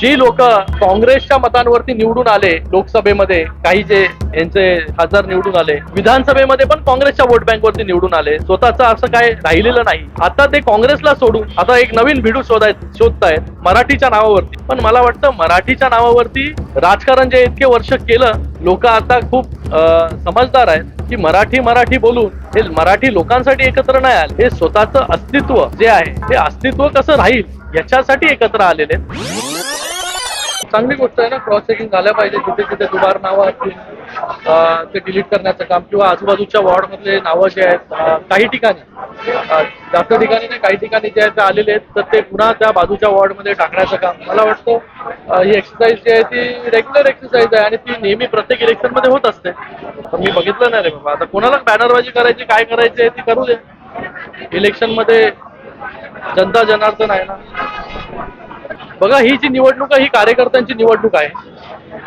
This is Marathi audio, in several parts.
जी लोक काँग्रेसच्या मतांवरती निवडून आले लोकसभेमध्ये काही जे यांचे खासदार निवडून आले विधानसभेमध्ये पण काँग्रेसच्या वोट बँकवरती निवडून आले. स्वतःच असं काय राहिलेलं नाही. आता ते काँग्रेसला सोडून आता एक नवीन भिडू शोधाय शोधतायत मराठीच्या नावावरती. पण मला वाटतं मराठीच्या नावावरती राजकारण जे इतके वर्ष केलं लोक आता खूप समजदार आहेत की मराठी मराठी बोलून हे मराठी लोकांसाठी एकत्र नाही आले. हे स्वतःचं अस्तित्व जे आहे ते अस्तित्व कसं राहील याच्यासाठी एकत्र आलेले आहेत. चांगली गोष्ट आहे ना क्रॉस चेकिंग झाल्या पाहिजे जिथे जिथे दुबार नावं असतील ते डिलीट करण्याचं काम किंवा आजूबाजूच्या वॉर्डमधले नावं जे आहेत काही ठिकाणी जास्त ठिकाणी नाही काही ठिकाणी जे आहेत ते आलेले आहेत तर ते पुन्हा त्या बाजूच्या वॉर्डमध्ये टाकण्याचं काम. मला वाटतं ही एक्सरसाइज जी आहे ती रेग्युलर एक्सरसाइज आहे आणि ती नेहमी प्रत्येक इलेक्शनमध्ये होत असते. पण मी बघितलं नाही रे बाबा. आता कोणाला बॅनरबाजी करायची काय करायची आहे ती करू दे. इलेक्शनमध्ये जनता जनार्दन आहे ना. बघा ही जी निवडणूक आहे ही कार्यकर्त्यांची निवडणूक आहे.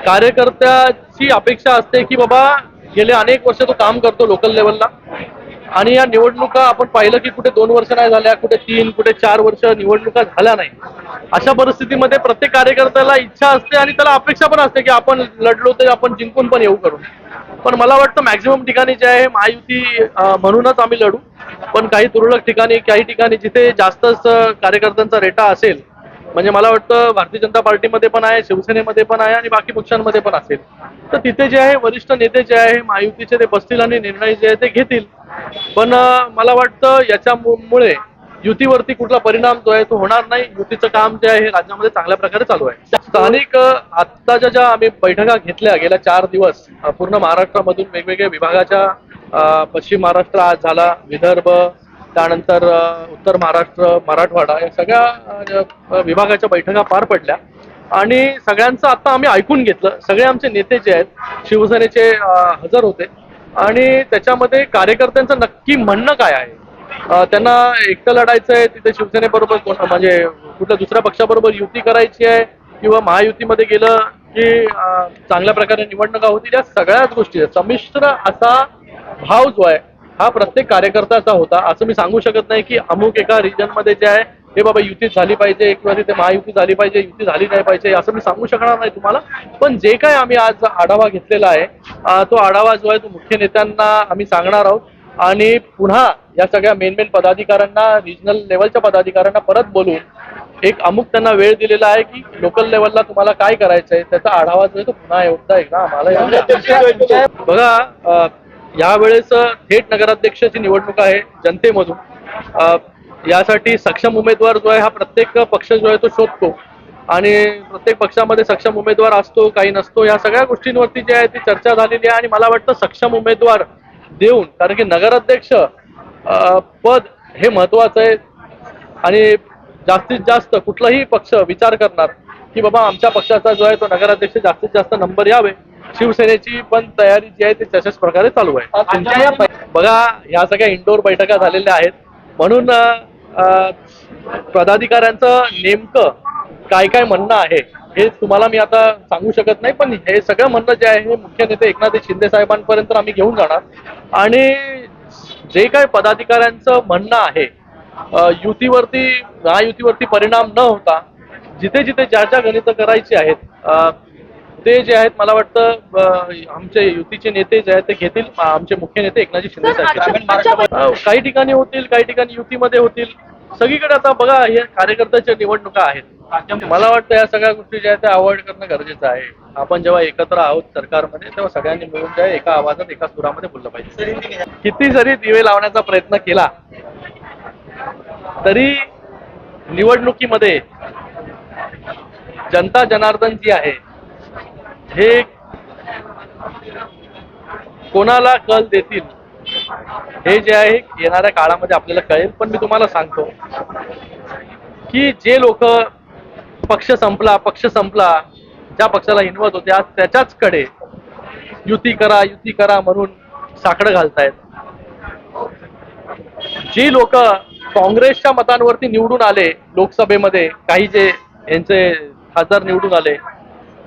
कार्यकर्त्याची अपेक्षा असते की बाबा गेले अनेक वर्ष तो काम करतो लोकल लेवलला आणि या निवडणुका आपण पाहिलं की कुठे दोन वर्ष नाही झाल्या कुठे तीन कुठे चार वर्ष निवडणुका झाल्या नाही. अशा परिस्थितीमध्ये प्रत्येक कार्यकर्त्याला इच्छा असते आणि त्याला अपेक्षा पण असते की आपण लढलो तर आपण जिंकून पण येऊ करू पण मला वाटतं मॅक्झिमम ठिकाणी जे आहे महायुती म्हणूनच आम्ही लढू. पण काही तुरळक ठिकाणी काही ठिकाणी जिथे जास्तच कार्यकर्त्यांचा रेटा असेल म्हणजे मला वाटतं भारतीय जनता पार्टीमध्ये पण आहे शिवसेनेमध्ये पण आहे आणि बाकी पक्षांमध्ये पण असेल. तर तिथे जे आहे वरिष्ठ नेते जे आहे महायुतीचे ते बसतील आणि निर्णय जे आहे ते घेतील. पण मला वाटतं याच्यामुळे युतीवरती कुठला परिणाम जो आहे तो होणार नाही. युतीचं काम जे आहे हे राज्यामध्ये चांगल्या प्रकारे चालू आहे. स्थानिक आत्ताच्या ज्या आम्ही बैठका घेतल्या गेल्या चार दिवस पूर्ण महाराष्ट्रामधून वेगवेगळ्या विभागाच्या पश्चिम महाराष्ट्र आज झाला विदर्भ त्यानंतर उत्तर महाराष्ट्र मराठवाडा या सगळ्या विभागाच्या बैठका पार पडल्या. आणि सगळ्यांचं आता आम्ही ऐकून घेतलं. सगळे आमचे नेते जे आहेत शिवसेनेचे हजर होते. आणि त्याच्यामध्ये कार्यकर्त्यांचं नक्की म्हणणं काय आहे? त्यांना एकटं लढायचं आहे तिथे शिवसेनेबरोबर कोण म्हणजे कुठल्या दुसऱ्या पक्षाबरोबर युती करायची आहे किंवा महायुतीमध्ये गेलं की चांगल्या प्रकारे निवडणुका होतील या सगळ्याच गोष्टी आहेत. संमिश्र असा भाव जो आहे हा प्रत्येक कार्यकर्त्याचा होता. असं मी सांगू शकत नाही की अमुक एका रिजनमध्ये जे आहे हे बाबा युती झाली पाहिजे एकवारी ते महायुती झाली पाहिजे युती झाली नाही पाहिजे असं मी सांगू शकणार नाही तुम्हाला. पण जे काय आम्ही आज आढावा घेतलेला आहे तो आढावा जो आहे तो मुख्य नेत्यांना आम्ही सांगणार आहोत. आणि पुन्हा या सगळ्या मेन मेन पदाधिकाऱ्यांना रिजनल लेवलच्या पदाधिकाऱ्यांना परत बोलून एक अमुक त्यांना वेळ दिलेला आहे की लोकल लेवलला तुम्हाला काय करायचं आहे त्याचा आढावा जो आहे तो पुन्हा एकदा एकदा आम्हाला बघा यावेळेस थेट नगराध्यक्षाची निवडणूक आहे जनतेमधून. यासाठी सक्षम उमेदवार जो आहे हा प्रत्येक पक्ष जो आहे तो शोधतो. आणि प्रत्येक पक्षामध्ये सक्षम उमेदवार असतो काही नसतो या सगळ्या गोष्टींवरती जी आहे ती चर्चा झालेली आहे आणि मला वाटतं सक्षम उमेदवार देऊन कारण की नगराध्यक्ष पद हे महत्वाचं आहे. आणि जास्तीत जास्त कुठलाही पक्ष विचार करणार की बाबा आमच्या पक्षाचा जो आहे तो नगराध्यक्ष जास्तीत जास्त नंबर यावे. शिवसेनेची पण तयारी जी आहे ती तशाच प्रकारे चालू आहे. तुमच्या या बै- बघा ह्या सगळ्या इंडोर बैठका झालेल्या आहेत. म्हणून पदाधिकाऱ्यांचं नेमकं काय काय म्हणणं आहे हे तुम्हाला मी आता सांगू शकत नाही पण हे सगळं म्हणणं जे आहे हे मुख्य नेते एकनाथ शिंदे साहेबांपर्यंत आम्ही घेऊन जाणार. आणि जे काय पदाधिकाऱ्यांचं म्हणणं आहे युतीवरती महायुतीवरती परिणाम न होता जिथे जिथे ज्या ज्या गणितं करायची आहेत ते जे आहेत मला वाटतं आमचे युतीचे नेते जे आहेत ते घेतील. आमचे मुख्य नेते एकनाथजी शिंदे साहेब अ, काही ठिकाणी होतील काही ठिकाणी युतीमध्ये होतील. सगळीकडे आता बघा हे कार्यकर्त्याच्या निवडणुका आहेत. मला वाटतं या सगळ्या गोष्टी ज्या आहेत त्या अवॉइड करणं गरजेचं आहे. आपण जेव्हा एकत्र आहोत सरकारमध्ये तेव्हा सगळ्यांनी मिळून जे एका आवाजात एका सुरामध्ये बोललं पाहिजे. किती जरी दिवे लावण्याचा प्रयत्न केला तरी निवडणुकीमध्ये जनता जनार्दन जी आहे हे कोणाला कल देतील हे जे आहे येणाऱ्या काळामध्ये आपल्याला कळेल. पण मी तुम्हाला सांगतो की जे लोक पक्ष संपला पक्ष संपला ज्या पक्षाला हिनवत होते आज त्याच्याच कडे युती करा युती करा म्हणून साकडं घालतायत. जी लोक काँग्रेसच्या मतांवरती निवडून आले लोकसभेमध्ये काही जे यांचे खासदार निवडून आले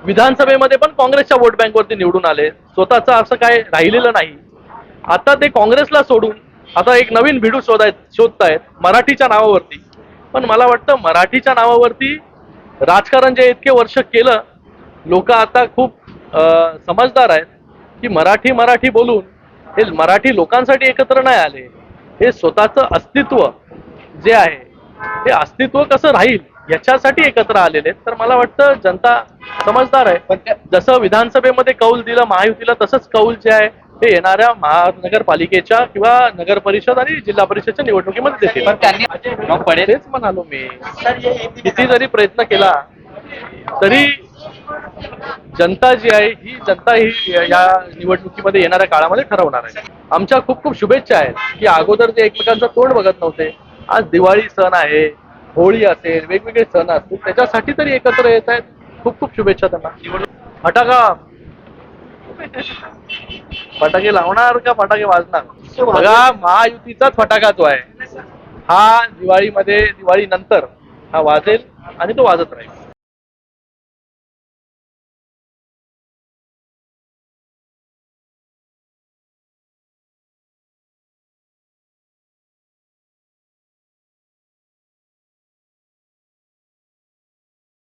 विधानसभेमध्ये पण काँग्रेसच्या वोट बँकवरती निवडून आले. स्वतःचं असं काय राहिलेलं नाही. आता ते काँग्रेसला सोडून आता एक नवीन भिडू शोधायत शोधतायत मराठीच्या नावावरती. पण मला वाटतं मराठीच्या नावावरती राजकारण जे इतके वर्ष केलं लोक आता खूप समजदार आहेत की मराठी मराठी बोलून हे मराठी लोकांसाठी एकत्र नाही आले. हे स्वतःचं अस्तित्व जे आहे ते अस्तित्व कसं राहील याच्यासाठी एकत्र आलेले तर मला वाटतं जनता समजदार आहे. पण जसं विधानसभेमध्ये कौल दिलं महायुतीला तसंच कौल जे आहे ते येणाऱ्या महानगरपालिकेच्या किंवा नगर परिषद आणि जिल्हा परिषदच्या निवडणुकीमध्ये पडेल. तेच म्हणालो मी. किती जरी प्रयत्न केला तरी जनता जी आहे ही जनता ही या निवडणुकीमध्ये येणाऱ्या काळामध्ये ठरवणार आहे. आमच्या खूप खूप शुभेच्छा आहेत की अगोदर जे एकमेकांचं तोंड बघत नव्हते आज दिवाळी सण आहे होळी असेल वेगवेगळे सण असतील त्याच्यासाठी तरी एकत्र येत आहेत. खूप खूप शुभेच्छा त्यांना. फटाका. फटाके लावणार का फटाके वाजणार? बघा महायुतीचाच फटाका जो आहे हा दिवाळीमध्ये दिवाळी नंतर हा वाजेल आणि तो वाजत राहील.